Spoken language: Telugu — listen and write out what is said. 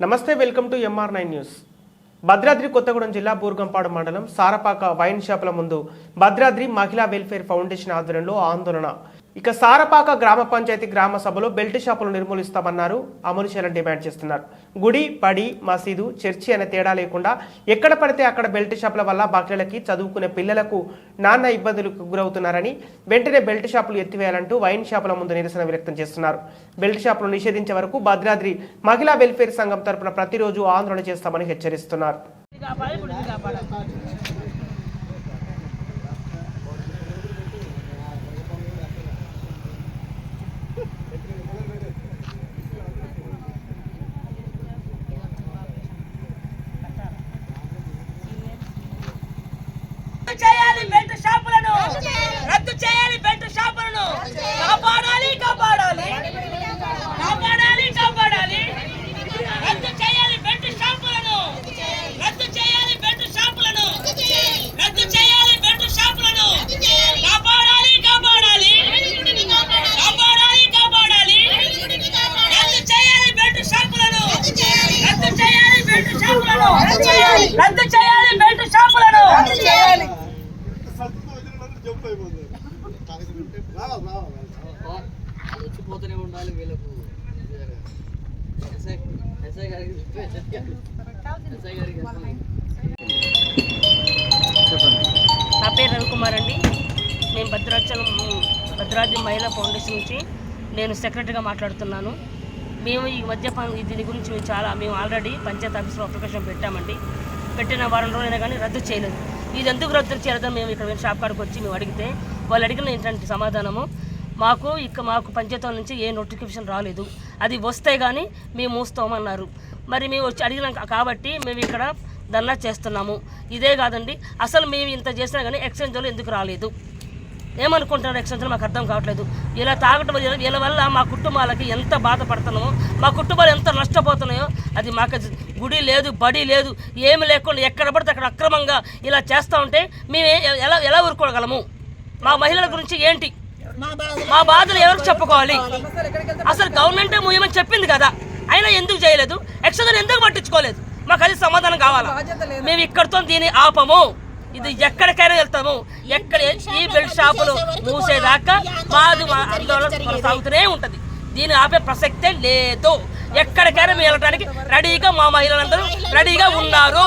నమస్తే welcome to M R nine news Bhadradri Kothagudem జిల్లా బూర్గంపాడు మండలం సారపాక వైన్ షాపుల ముందు భద్రాద్రి మహిళా వెల్ఫేర్ ఫౌండేషన్ ఆధ్వర్యంలో ఆందోళన. ఇక సారపాక గ్రామ పంచాయతీ గ్రామ సభలో బెల్ట్ షాపులు నిర్మూలిస్తామన్నారు. అమలు చేయాలని డిమాండ్ చేస్తున్నారు. గుడి పడి మసీదు చర్చి అనే తేడా లేకుండా ఎక్కడ పడితే అక్కడ బెల్ట్ షాపుల వల్ల మహిళలకి చదువుకునే పిల్లలకు నాన్న ఇబ్బందులకు గురవుతున్నారని వెంటనే బెల్ట్ షాపులు ఎత్తివేయాలంటూ వైన్ షాపుల ముందు నిరసన వ్యక్తం చేస్తున్నారు. బెల్ట్ షాపులు నిషేధించే వరకు భద్రాద్రి మహిళా వెల్ఫేర్ సంఘం తరపున ప్రతిరోజు ఆందోళన చేస్తామని హెచ్చరిస్తున్నారు రద్దు చేయాలి బెల్ట్ షాపులను రద్దు చేయాలి. బెల్ట్ షాపులను కాపాడాలి కాపాడాలి కాపాడాలి కాపాడాలి రద్దు చేయాలి బెల్ట్ షాపులను రద్దు చేయాలి బెల్ట్ షాపులను రద్దు చేయాలి బెల్ట్ షాపులను కాపాడాలి కాపాడాలి కాపాడాలి కాపాడాలి రద్దు చేయాలి బెల్ట్ షాపులను రద్దు చేయాలి బెల్ట్ షాపులను రద్దు చేయాలి బెల్ట్ షాపులను వచ్చిపోతూనే ఉండాలి వీళ్ళకు. ఎస్ఐ గారికి ఎస్ఐ గారికి నా పేరు రవికుమార్ అండి. నేను భద్రాచలం భద్రాద్రి మహిళా ఫౌండేషన్ నుంచి నేను సెక్రటరీగా మాట్లాడుతున్నాను. మేము ఈ మద్యపానం దీని గురించి మేము చాలా మేము ఆల్రెడీ పంచాయత్ ఆఫీస్లో అప్లికేషన్ పెట్టామండి. పెట్టిన వారం రోజులైనా కానీ రద్దు చేయలేదు. ఇది ఎందుకు రద్దు చేయలేదని మేము ఇక్కడ షాప్ కాడికి వచ్చి మేము అడిగితే వాళ్ళు అడిగిన ఏంటంటే సమాధానము? మాకు ఇక మాకు పంచాయతీ నుంచి ఏ నోటిఫికేషన్ రాలేదు. అది వస్తే కానీ మేము మూస్తామన్నారు. మరి మేము వచ్చి అడిగినాం కాబట్టి మేము ఇక్కడ ధర్నా చేస్తున్నాము. ఇదే కాదండి అసలు మేము ఇంత చేసినా కానీ ఎక్స్చేంజ్లో ఎందుకు రాలేదు? ఏమనుకుంటున్నారు ఎక్స్చేంజ్లో మాకు అర్థం కావట్లేదు. ఇలా తాగటం వల్ల వీళ్ళ వల్ల మా కుటుంబాలకి ఎంత బాధపడుతున్నామో మా కుటుంబాలు ఎంత నష్టపోతున్నాయో అది మాకు గుడి లేదు బడి లేదు ఏమి లేకుండా ఎక్కడ పడితే అక్కడ అక్రమంగా ఇలా చేస్తూ ఉంటే మేము ఎలా ఎలా ఊరుకోగలము? మా మహిళల గురించి ఏంటి? మా బాధలు. ఎవరికి చెప్పుకోవాలి? అసలు గవర్నమెంటే ముయ్యమని చెప్పింది కదా. అయినా ఎందుకు చేయలేదు? ఎక్స్చేంజ్ ఎందుకు పట్టించుకోలేదు? మాకు అది సమాధానం కావాలా? మేము ఇక్కడితో దీన్ని ఆపము. ఇది ఎక్కడికైనా వెళ్తాము. ఎక్కడ ఈ బెల్ట్ షాపులు మూసేదాకా మాది మా ఆందోళన కొనసాగుతూనే ఉంటది. దీన్ని ఆపే ప్రసక్తే లేదు. ఎక్కడికైనా మేము వెళ్ళడానికి రెడీగా మా మహిళలందరూ రెడీగా ఉన్నారు.